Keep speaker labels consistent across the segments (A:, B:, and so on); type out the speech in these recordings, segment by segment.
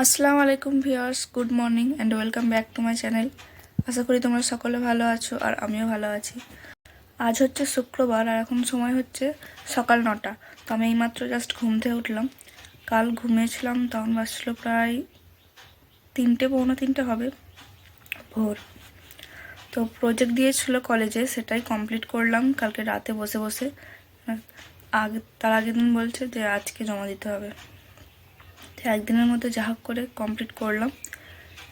A: আসসালামু আলাইকুম viewers, good morning and welcome back to my channel আশা করি তোমরা সকলে ভালো আছো আর আমিও ভালো আছি। আজ হচ্ছে শুক্রবার আর এখন সময় হচ্ছে সকাল নটা। তো আমি এইমাত্র জাস্ট ঘুম থেকে উঠলাম। কাল ঘুমিয়েছিলাম, তখন বাজছিল প্রায় তিনটে, পৌনে তিনটে হবে ভোর। তো প্রজেক্ট দিয়েছিল কলেজে সেটাই কমপ্লিট করলাম। কালকে রাতে বসে বসে। আগে, তার আগের দিন বলছে যে আজকে জমা দিতে হবে। তো একদিনের মধ্যে যা হোক করে কমপ্লিট করলাম।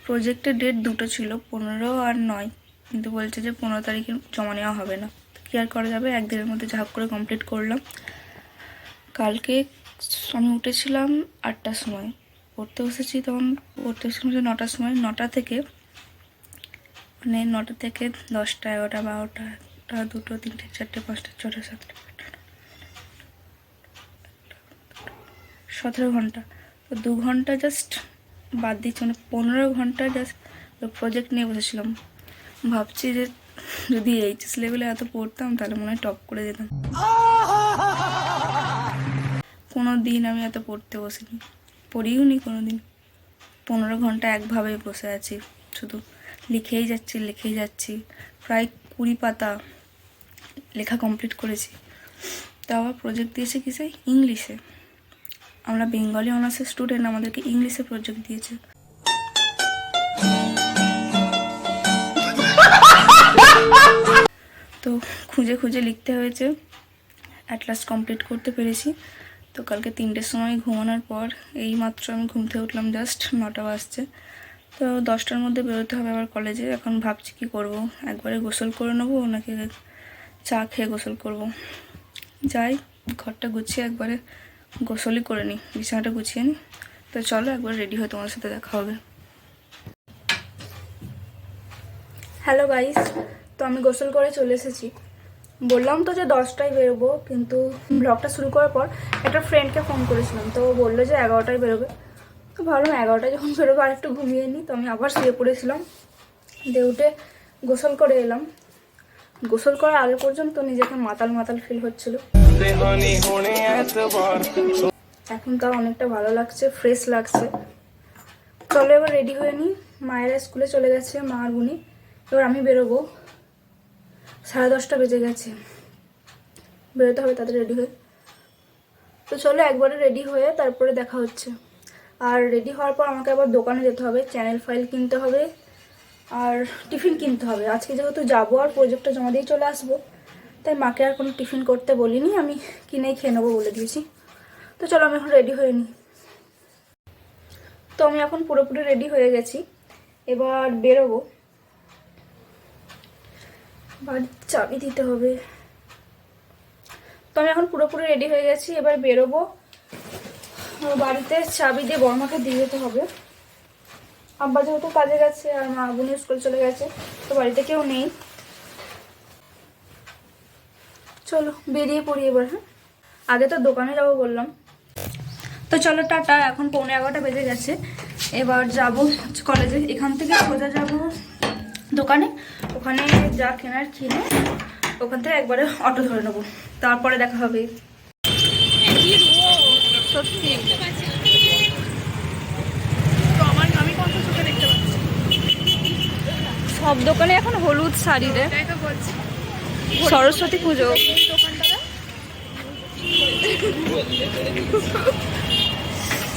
A: প্রজেক্টের ডেট দুটো ছিল, পনেরো আর নয়। কিন্তু বলছে যে পনেরো তারিখে জমা নেওয়া হবে না। কী আর করা যাবে? একদিনের মধ্যে যা হোক করে কমপ্লিট করলাম। কালকে আমি উঠেছিলাম আটটার সময়। পড়তে বসেছি তখন, পড়তে বসেছিলাম নটার সময়। নটা থেকে মানে নটা থেকে দশটা, এগারোটা, বারোটা, একটা, দুটো, তিনটে, চারটে, পাঁচটা, ছটা, সাতটা সতেরো ঘণ্টা। দু ঘণ্টা জাস্ট বাদ দিচ্ছি মানে পনেরো ঘণ্টা জাস্ট প্রজেক্ট নিয়ে বসেছিলাম। ভাবছি যে যদি এইচএস লেভেলে এত পড়তাম, তাহলে মনে হয় টপ করে যেতাম। কোনো দিন আমি এত পড়তে বসিনি। পড়িও নি কোনো দিন পনেরো ঘণ্টা একভাবেই বসে আছি। শুধু লিখেই যাচ্ছি লিখেই যাচ্ছি। প্রায় কুড়ি পাতা লেখা কমপ্লিট করেছি। তা আবার প্রজেক্ট দিয়েছে কিসে? ইংলিশে আমরা বেঙ্গলি অনার্সের স্টুডেন্ট আমাদেরকে ইংলিশে প্রজেক্ট দিয়েছে। তো খুঁজে খুঁজে লিখতে হয়েছে। অ্যাট লাস্ট কমপ্লিট করতে পেরেছি। তো কালকে তিনটের সময় ঘুমানোর পর এই মাত্র আমি ঘুম থেকে উঠলাম জাস্ট নটা বাজছে। তো দশটার মধ্যে বেরোতে হবে আবার কলেজে। এখন ভাবছি কি করব? একবারে গোসল করে নেব নাকি চা খেয়ে গোসল করব? যাই, ঘরটা গুছিয়ে একবারে গোসলই করে নিই বিছানাটা গুছিয়ে নিই তো চলো একবার রেডি হয়ে তোমার সাথে দেখা হবে। হ্যালো গাইস, তো আমি গোসল করে চলে এসেছি। বললাম তো যে দশটায় বেরোবো, কিন্তু ব্লগটা শুরু করার পর একটা ফ্রেন্ডকে ফোন করেছিলাম, তো বলল যে এগারোটায় বেরোবে। তো ভাবলাম এগারোটায় যখন বেরোবো আর একটু ঘুমিয়ে নিই তো আমি আবার শুয়ে পড়েছিলাম। দিয়ে উঠে গোসল করে এলাম। গোসল করার আগে পর্যন্ত নিজেকে মাতাল মাতাল ফিল হচ্ছিল। এখন তাও অনেকটা ভালো লাগছে ফ্রেশ লাগছে। চলো এবার রেডি হয়ে নিই। মায়েরা স্কুলে চলে গেছে, মা আর বুনি। এবার আমি বেরোবো। সাড়ে দশটা বেজে গেছে। বেরোতে হবে তাদের রেডি হয়ে। তো চলো একবারে রেডি হয়ে তারপরে দেখা হচ্ছে। আর রেডি হওয়ার পর আমাকে আবার দোকানে যেতে হবে চ্যানেল ফাইল কিনতে হবে, আর টিফিন কিনতে হবে। আজকে যেহেতু যাব আর প্রজেক্টটা জমা দিয়ে চলে আসব। তাই মাকে আর কোনো টিফিন করতে বলিনি, আমি কিনেই খেয়ে নেব বলে দিয়েছি। তো চলো আমি এখন রেডি হয়ে নিই তো আমি এখন পুরোপুরি রেডি হয়ে গেছি, এবার বেরোবো। বাড়ির চাবি দিতে হবে। তো আমি এখন পুরোপুরি রেডি হয়ে গেছি, এবার বেরোবো। বাড়িতে চাবি দিয়ে বর্মাকে দিয়ে যেতে হবে। আব্বা যেহেতু কাজে গেছে আর মা বোনের স্কুল চলে গেছে, তো বাড়িতে কেউ নেই। চলো বেরিয়ে পড়ি এবার হ্যাঁ? আগে তো দোকানে যাব বললাম। তো চলো টাটা এখন পৌনে এগারোটা বেজে গেছে। এবার যাব কলেজে এখান থেকে সোজা যাব দোকানে। ওখানে যা কেনার কিনে ওখান থেকে একবারে অটো ধরে নেব। তারপরে দেখা হবে।
B: সত্যি। আমি দেখতে পাচ্ছি
A: সব দোকানে এখন হলুদ শাড়ি রে। সরস্বতী পুজো।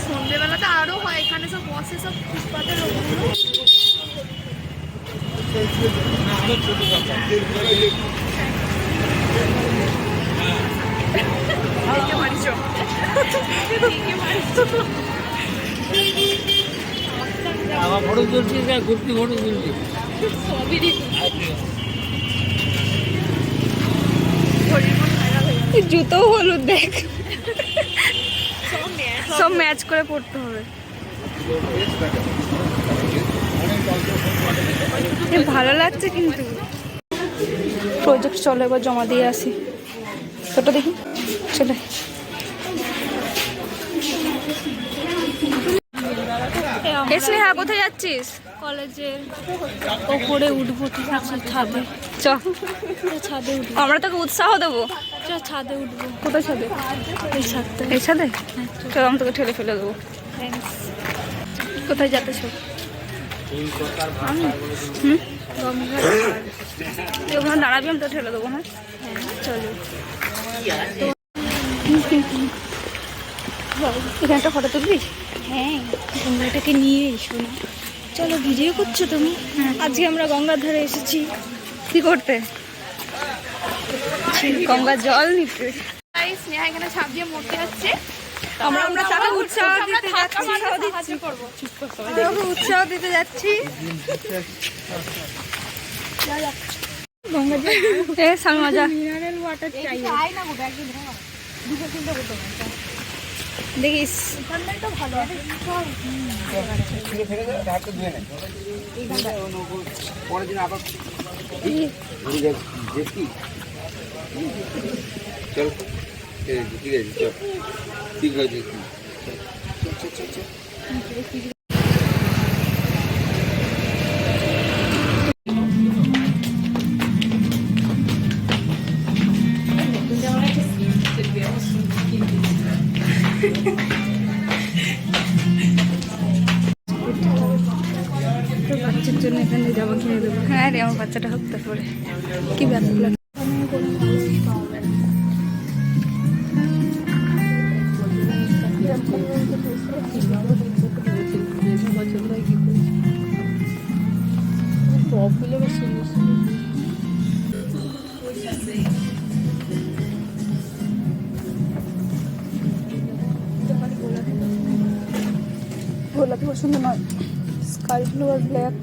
B: সন্ধেবেলাটা আরও হয় এখানে সব বসে সব ফুটপাতের
C: আমার ফটো তুলছি ঘুরতি ফটো তুলছি
B: সবই দিই হরিমন ভাইরাল হয়ে গেল
A: জুতো হলুদ দেখ।
B: সব
A: ম্যাচ করে পড়তে হবে। ভালো লাগছে কিন্তু। প্রজেক্ট চলো এবার জমা দিয়ে আসি। তোটা দেখি। এ স্নেহা কোথায় যাচ্ছিস?
D: কলেজের ওপরে উঠবো ঠিক আছে ছাদে।
A: চ।
D: ছাদে উঠবো।
A: আমরা তোকে উৎসাহ দেবো।
D: ছাদে উঠবো।
A: কোথায় ছাদে?
D: এই ছাদটা
A: এই ছাদে? চল আমি তোকে ঠেলে ফেলে দেবো। কোথায় যেতেছো আমি? হুম? ওখানে দাঁড়াবি আমি তো ঠেলে দেবো হ্যাঁ? চলো। এখানে একটা ফটো তুলবি?
D: হ্যাঁ গঙ্গাটাকে নিয়ে এসো না। চলো ভিডিও করছ তুমি? আজকে আমরা গঙ্গার ধারে এসেছি।
A: কি করতে? গঙ্গা জল নিতে।
B: স্নেহা এখানে মরতে যাচ্ছে
A: আমরা আমরা তাকে উৎসাহ
B: আমরা
A: দিতে যাচ্ছি।
B: মারতে সাহায্য করব
A: আমরা উৎসাহ দিতে যাচ্ছি। এ সামি মজা।
D: মিনারেল ওয়াটার চাই।
A: দেখিস।
E: পরের দিন আবার দেখি চল। ঠিক আছে, চল। ঠিক আছে
A: বাচ্চার জন্য এখান জামা কিনে দেবো হ্যাঁ রে, আমার বাচ্চাটা হোক তারপরে। কি ব্যাপার?
D: টপগুলো বেশ সুন্দর সুন্দর
A: গোলাপি পছন্দ নয় স্কাই ব্লু আর ব্ল্যাক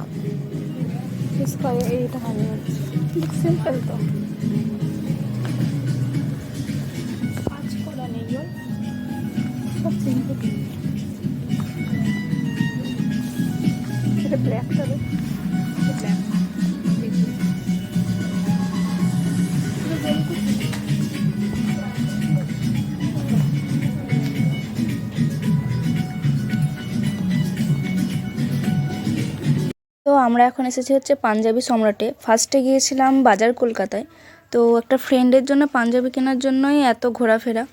A: স্কাই এইটা ভালো লাগছে সিম্পল তো আমরা এখন এসেছি হচ্ছে পাঞ্জাবি সম্রাটে। ফার্স্টে গিয়েছিলাম বাজার কলকাতায়। তো একটা ফ্রেন্ডের জন্য পাঞ্জাবি কেনার জন্যই এত ঘোরাফেরা।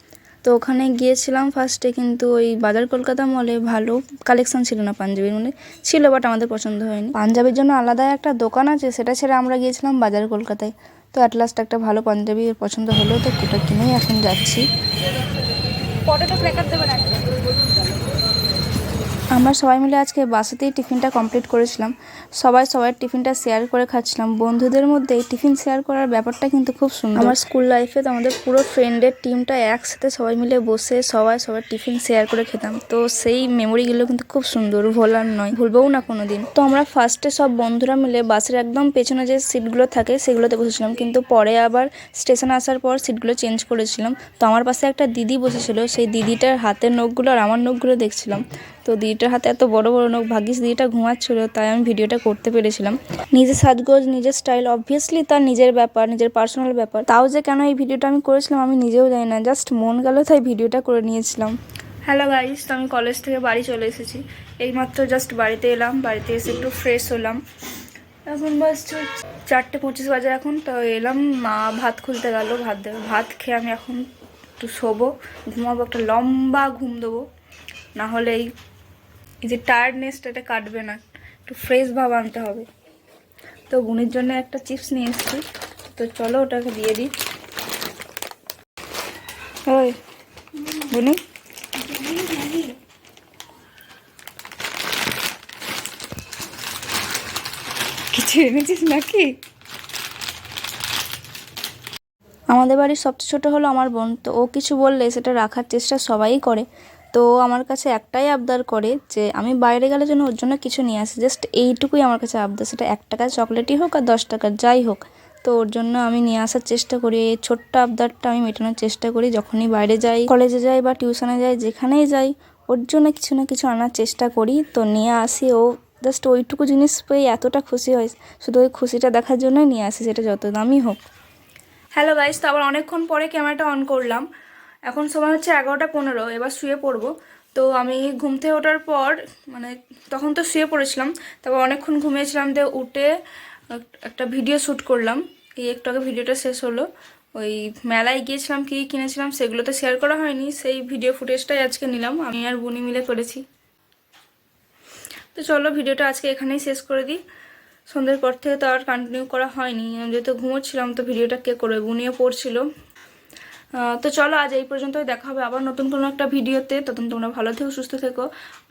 A: তো ওখানে গিয়েছিলাম ফার্স্টে কিন্তু ওই বাজার কলকাতা মলে ভালো কালেকশন ছিল না পাঞ্জাবির মানে ছিল বাট আমাদের পছন্দ হয়নি। পাঞ্জাবির জন্য আলাদা একটা দোকান আছে, সেটা ছেড়ে আমরা গিয়েছিলাম বাজার কলকাতায়। তো অ্যাট লাস্ট একটা ভালো পাঞ্জাবি পছন্দ হলো, তো ওটা কিনেই এখন যাচ্ছি। আমরা সবাই মিলে আজকে বাসাতেই টিফিনটা কমপ্লিট করেছিলাম। সবাই সবার টিফিনটা শেয়ার করে খাচ্ছিলাম। বন্ধুদের মধ্যে টিফিন শেয়ার করার ব্যাপারটা কিন্তু খুব সুন্দর। আমার স্কুল লাইফে তো আমাদের পুরো ফ্রেন্ডের টিমটা একসাথে সবাই মিলে বসে সবাই সবার টিফিন শেয়ার করে খেতাম। তো সেই মেমোরিগুলো কিন্তু খুব সুন্দর, ভোলার নয়, ভুলবও না কোনো দিন তো আমরা ফার্স্টে সব বন্ধুরা মিলে বাসের একদম পেছনে যে সিটগুলো থাকে সেগুলোতে বসেছিলাম। কিন্তু পরে আবার স্টেশনে আসার পর সিটগুলো চেঞ্জ করেছিলাম। তো আমার পাশে একটা দিদি বসেছিল। সেই দিদিটার হাতের নখগুলো আর আমার নখগুলো দেখছিলাম। তো দিদিটার হাতে এত বড় বড় নখ ভাগ্যিস দিদিটা ঘুমাচ্ছিল, তাই আমি ভিডিওটা করতে পেরেছিলাম। নিজের সাজগোজ, নিজের স্টাইল অবভিয়াসলি তার নিজের ব্যাপার, নিজের পার্সোনাল ব্যাপার। তাও যে কেন এই ভিডিওটা আমি করেছিলাম আমি নিজেও জানি না জাস্ট মন গেল তাই ভিডিওটা করে নিয়েছিলাম। হ্যালো গাইস তো আমি কলেজ থেকে বাড়ি চলে এসেছি। এইমাত্র জাস্ট বাড়িতে এলাম, বাড়িতে এসে একটু ফ্রেশ হলাম। এখন বাস চারটে পঁচিশ বাজে এখন, তো এলাম, মা ভাত খুলতে গেল, ভাত দেবে ভাত খেয়ে আমি এখন একটু শোবো, ঘুমাবো, একটা লম্বা ঘুম দেবো। না হলে এই এই যে টায়ার্ডনেসটা এটা কাটবে না। একটু ফ্রেশ ভাব আনতে হবে। তো বোনের জন্য একটা চিপস নিয়ে এসেছি। তো চলো ওটাকে দিয়ে দিই। ওই, বুনি। কিছু এনেছিস নাকি? আমাদের বাড়ির সবচেয়ে ছোটো হলো আমার বোন। তো ও কিছু বললে সেটা রাখার চেষ্টা সবাই করে। তো আমার কাছে একটাই আবদার করে যে আমি বাইরে গেলে যেন ওর জন্য কিছু নিয়ে আসি জাস্ট এইটুকুই আমার কাছে আবদার। সেটা এক টাকার চকলেটই হোক আর দশ টাকার যাই হোক। তো ওর জন্য আমি নিয়ে আসার চেষ্টা করি, এই ছোট্ট আবদারটা আমি মেটানোর চেষ্টা করি যখনই বাইরে যাই কলেজে যাই বা টিউশনে যাই, যেখানেই যাই, ওর জন্য কিছু না কিছু আনার চেষ্টা করি। তো নিয়ে আসি ও জাস্ট ওইটুকু জিনিস পেয়ে এতটা খুশি হয় শুধু ওই খুশিটা দেখার জন্যই নিয়ে আসি, সেটা যত দামই হোক। হ্যালো গাইস তো আবার অনেকক্ষণ পরে ক্যামেরাটা অন করলাম। এখন সময় হচ্ছে এগারোটা পনেরো, এবার শুয়ে পড়ব। তো আমি ঘুম থেকে ওঠার পর মানে তখন তো শুয়ে পড়েছিলাম, তারপর অনেকক্ষণ ঘুমিয়েছিলাম দিয়ে উঠে একটা ভিডিও শ্যুট করলাম। এই একটু আগে ভিডিওটা শেষ হলো। ওই মেলায় গিয়েছিলাম, কী কিনেছিলাম সেগুলো তো শেয়ার করা হয়নি, সেই ভিডিও ফুটেজটাই আজকে নিলাম। আমি আর বুনি মিলে করেছি। তো চলো ভিডিওটা আজকে এখানেই শেষ করে দিই। সন্ধ্যের পর থেকে তো আর কন্টিনিউ করা হয়নি। আমি যেহেতু ঘুমোচ্ছিলাম, তো ভিডিওটা কে করবে? বুনিয়ে পড়ছিল। তো চলো, আজ এই পর্যন্তই। দেখা হবে আবার নতুন কোনো একটা ভিডিওতে। তখন তোমরা ভালো থেকো, সুস্থ থেকো।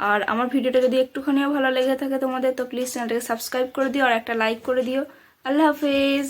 A: আর আমার ভিডিওটা যদি একটুখানিও ভালো লেগে থাকে তোমাদের, তো প্লিজ চ্যানেলটাকে সাবস্ক্রাইব করে দিও আর একটা লাইক করে দিও। আল্লাহ হাফিজ।